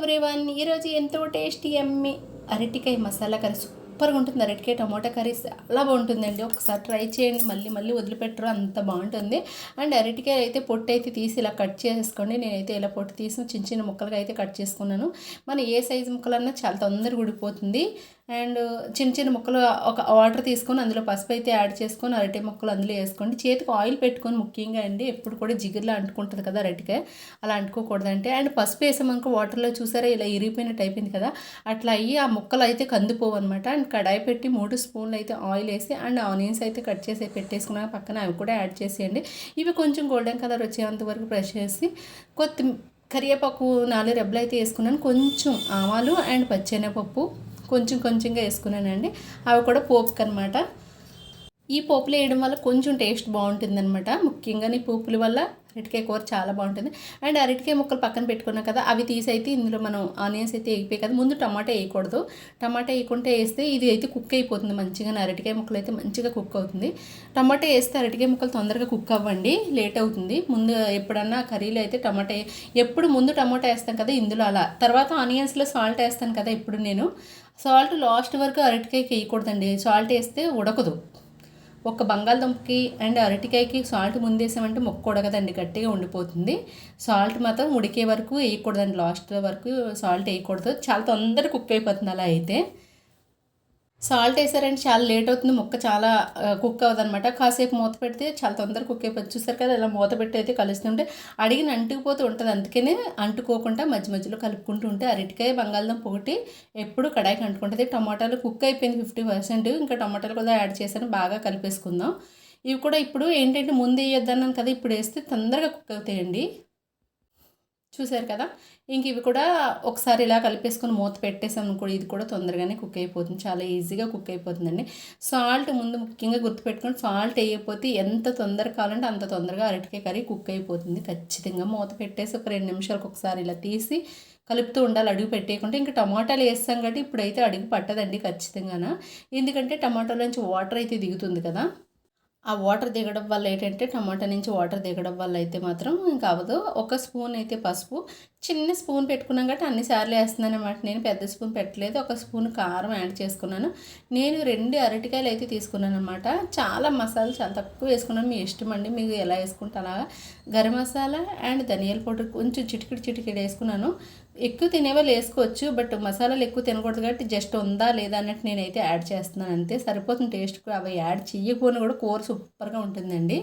Everyone ఈరోజు ఎంతో tasty అమ్మి అరటికాయ మసాలా కర్రీ సూపర్గా ఉంటుంది. అరటికాయ టమాటా కర్రీ చాలా బాగుంటుందండి. ఒకసారి ట్రై చేయండి. మళ్ళీ మళ్ళీ వదిలిపెట్టరు. అంత బాగుంటుంది. అండ్ అరటికాయ అయితే పొట్టు అయితే తీసి ఇలా కట్ చేసుకోండి నేనైతే ఇలా పొట్టు తీసి చిన్న చిన్న ముక్కలుగా అయితే కట్ చేసుకున్నాను. మన ఏ సైజు ముక్కలన్నా చాలా తొందరగా ఉడిపోతుంది అండ్ చిన్న చిన్న ముక్కలు ఒక వాటర్ తీసుకొని అందులో పసుపు అయితే యాడ్ చేసుకొని అరటి ముక్కలు అందులో వేసుకోండి. చేతికి ఆయిల్ పెట్టుకొని ముఖ్యంగా అండి ఎప్పుడు కూడా జిగురులో అంటుకుంటుంది కదా అరటికాయ అలా అంటుకోకూడదంటే. అండ్ పసుపు వేసామనుకో వాటర్లో చూసారా ఇలా ఇరిగిపోయినట్టు అయిపోయింది కదా. అట్లా అయ్యి ఆ ముక్కలు అయితే కందిపోవు అనమాట అండ్ కడాయి పెట్టి మూడు స్పూన్లు అయితే ఆయిల్ వేసి అండ్ ఆనియన్స్ అయితే కట్ చేసి పెట్టేసుకున్న పక్కన అవి కూడా యాడ్ చేసేయండి. ఇవి కొంచెం గోల్డెన్ కలర్ వచ్చేంత వరకు బ్రష్ చేసి కొత్తి కరివేపాకు నాలుగు రెబ్బలు అయితే వేసుకున్నాను. కొంచెం ఆవాలు అండ్ పచ్చెనపప్పు కొంచెం కొంచెంగా వేసుకున్నానండి. అవి కూడా పోపుకి అనమాట ఈ పోపులు వేయడం వల్ల కొంచెం టేస్ట్ బాగుంటుందన్నమాట. ముఖ్యంగా నీ పోపుల వల్ల అరటికాయ కూర చాలా బాగుంటుంది. అండ్ అరటికాయ ముక్కలు పక్కన పెట్టుకున్నాం కదా అవి తీసి అయితే ఇందులో మనం ఆనియన్స్ అయితే వేయిపోయి కదా ముందు టమాటా వేయకూడదు. టమాటా వేయకుంటే వేస్తే ఇది అయితే కుక్ అయిపోతుంది మంచిగా అరటికాయ ముక్కలు అయితే మంచిగా కుక్ అవుతుంది. టమాటా వేస్తే అరటికాయ ముక్కలు తొందరగా కుక్ అవ్వండి లేట్ అవుతుంది. ముందు ఎప్పుడన్నా కర్రీలో అయితే టమాటా ఎప్పుడు ముందు టమాటా వేస్తాం కదా ఇందులో అలా. తర్వాత ఆనియన్స్లో సాల్ట్ వేస్తాను కదా ఇప్పుడు నేను. సాల్ట్ లాస్ట్ వరకు అరటికాయకి వేయకూడదండి. సాల్ట్ వేస్తే ఉడకదు. ఒక బంగాళదుంపకి అండ్ అరటికాయకి సాల్ట్ ముందేసామంటే మొక్క ఉడకదండి గట్టిగా ఉండిపోతుంది. సాల్ట్ మాత్రం ఉడికే వరకు వేయకూడదండి లాస్ట్ వరకు సాల్ట్ వేయకూడదు. చాలా తొందరగా కుక్ అయిపోతుంది అలా అయితే. సాల్ట్ వేసారంటే చాలా లేట్ అవుతుంది ముక్క చాలా కుక్ అవ్వదనమాట కాసేపు మూత పెడితే చాలా తొందరగా కుక్ అయిపోతుంది చూసారు కదా ఇలా మూత పెట్టి అయితే కలుస్తుంటే అడిగిన అంటుకుపోతూ ఉంటుంది. అందుకనే అంటుకోకుండా మధ్య మధ్యలో కలుపుకుంటూ ఉంటే అరటికాయ బంగాళదుంప ఒకటి ఎప్పుడు కడాయికి అంటుకుంటుంది. టమాటాలు కుక్ అయిపోయింది ఫిఫ్టీ పర్సెంట్. ఇంకా టమాటాలు కూడా యాడ్ చేశాను బాగా కలిపేసుకుందాం. ఇవి కూడా ఇప్పుడు ఏంటంటే ముందు వేయొద్దన్నాను కదా ఇప్పుడు వేస్తే తొందరగా కుక్ అవుతాయండి. చూసారు కదా? ఇంక ఇవి కూడా ఒకసారి ఇలా కలిపేసుకొని మూత పెట్టేసాం కూడా ఇది కూడా తొందరగానే కుక్ అయిపోతుంది. చాలా ఈజీగా కుక్ అయిపోతుందండి. సాల్ట్ ముందు ముఖ్యంగా గుర్తుపెట్టుకొని సాల్ట్ వేయకపోతే ఎంత తొందరగా కావాలంటే అంత తొందరగా అరటికాయ కర్రీ కుక్ అయిపోతుంది. ఖచ్చితంగా మూత పెట్టేసి ఒక రెండు నిమిషాలకు ఒకసారి ఇలా తీసి కలుపుతూ ఉండాలి. అడుగు పెట్టేయకుండా ఇంకా టమాటాలు వేస్తాం కాబట్టి ఇప్పుడైతే అడుగు పట్టదండి ఖచ్చితంగా ఎందుకంటే టమాటాలోంచి వాటర్ అయితే దిగుతుంది కదా? ఆ వాటర్ దిగడం వల్ల ఏంటంటే టమాటా నుంచి వాటర్ దిగడం వల్ల అయితే మాత్రం ఇంకా అవ్వదు. ఒక స్పూన్ అయితే పసుపు. చిన్న స్పూన్ పెట్టుకున్నాం కాబట్టి అన్నిసార్లు వేస్తున్నాను అనమాట నేను పెద్ద స్పూన్ పెట్టలేదు. ఒక స్పూన్ కారం యాడ్ చేసుకున్నాను. నేను రెండు అరటికాయలు అయితే తీసుకున్నాను అనమాట చాలా మసాలా చాలా తక్కువ వేసుకున్నాను. మీ ఇష్టం అండి. మీకు ఎలా వేసుకుంటే అలాగా. గరం మసాలా అండ్ ధనియాల పౌడర్ కొంచెం చిటికిడి చిటికిడి వేసుకున్నాను. ఎక్కువ తినేవాళ్ళు వేసుకోవచ్చు. బట్ మసాలాలు ఎక్కువ తినకూడదు కాబట్టి జస్ట్ ఉందా లేదా అన్నట్టు నేనైతే యాడ్ చేస్తున్నాను. అంతే సరిపోతుంది టేస్ట్ అవి యాడ్ చేయకపోయినా కూడా కోర్స్ సూపర్గా ఉంటుందండి.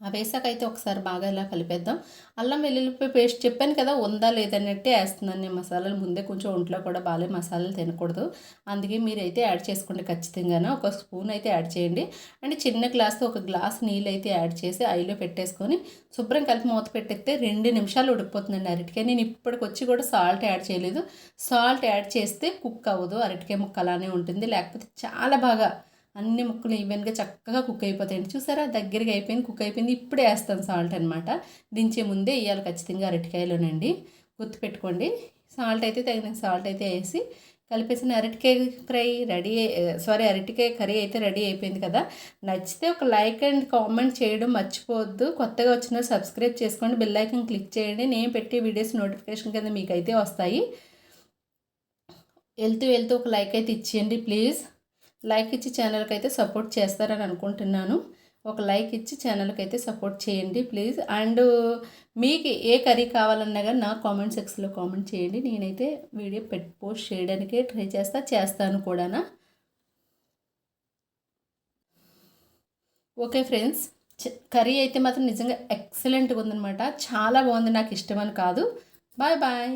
ఆ వేసాక అయితే ఒకసారి బాగా ఇలా కలిపేద్దాం. అల్లం వెల్లుల్లిపాయ పేస్ట్ చెప్పాను కదా ఉందా లేదన్నట్టే వేస్తున్నాను నేను. మసాలాలు ముందే కొంచెం ఒంట్లో కూడా బాగాలే మసాలాలు తినకూడదు. అందుకే మీరైతే యాడ్ చేసుకోండి ఖచ్చితంగా ఒక స్పూన్ అయితే యాడ్ చేయండి. అండ్ చిన్న గ్లాస్తో ఒక గ్లాస్ నీళ్ళు అయితే యాడ్ చేసి ఐలో పెట్టేసుకొని శుభ్రం కలిపి మూత పెట్టేస్తే రెండు నిమిషాలు ఉడికిపోతుందండి అరటికాయ. నేను ఇప్పటికొచ్చి కూడా సాల్ట్ యాడ్ చేయలేదు. సాల్ట్ యాడ్ చేస్తే కుక్ అవ్వదు. అరటికాయ ముక్క అలానే ఉంటుంది. లేకపోతే చాలా బాగా అన్ని ముక్కలు ఈవెన్గా చక్కగా కుక్ అయిపోతాయండి చూసారా? దగ్గరగా అయిపోయింది కుక్ అయిపోయింది. ఇప్పుడే వేస్తాను సాల్ట్ అనమాట దించే ముందే వేయాలి ఖచ్చితంగా అరటికాయలోనండి. గుర్తుపెట్టుకోండి సాల్ట్ అయితే తగిన సాల్ట్ అయితే వేసి కలిపేసిన అరటికాయ ఫ్రై రెడీ సారీ అరటికాయ కర్రీ అయితే రెడీ అయిపోయింది కదా. నచ్చితే ఒక లైక్ అండ్ కామెంట్ చేయడం మర్చిపోవద్దు. కొత్తగా వచ్చిన సబ్స్క్రైబ్ చేసుకోండి. బెల్ ఐకన్ క్లిక్ చేయండి. నేను పెట్టే వీడియోస్ నోటిఫికేషన్ కింద మీకు అయితే వస్తాయి. వెళ్తూ వెళ్తూ ఒక లైక్ అయితే ఇచ్చేయండి ప్లీజ్. లైక్ ఇచ్చి ఛానల్కి అయితే సపోర్ట్ చేస్తారని అనుకుంటున్నాను. ఒక లైక్ ఇచ్చి ఛానల్కి అయితే సపోర్ట్ చేయండి ప్లీజ్. అండ్ మీకు ఏ కర్రీ కావాలన్నా కానీ నా కామెంట్ సెక్షన్లో కామెంట్ చేయండి. నేనైతే వీడియో పెట్ పోస్ట్ చేయడానికే ట్రై చేస్తా చేస్తాను కూడానా. ఓకే ఫ్రెండ్స్ కర్రీ అయితే మాత్రం నిజంగా ఎక్సలెంట్గా ఉందనమాట చాలా బాగుంది నాకు ఇష్టమని కాదు. Bye bye.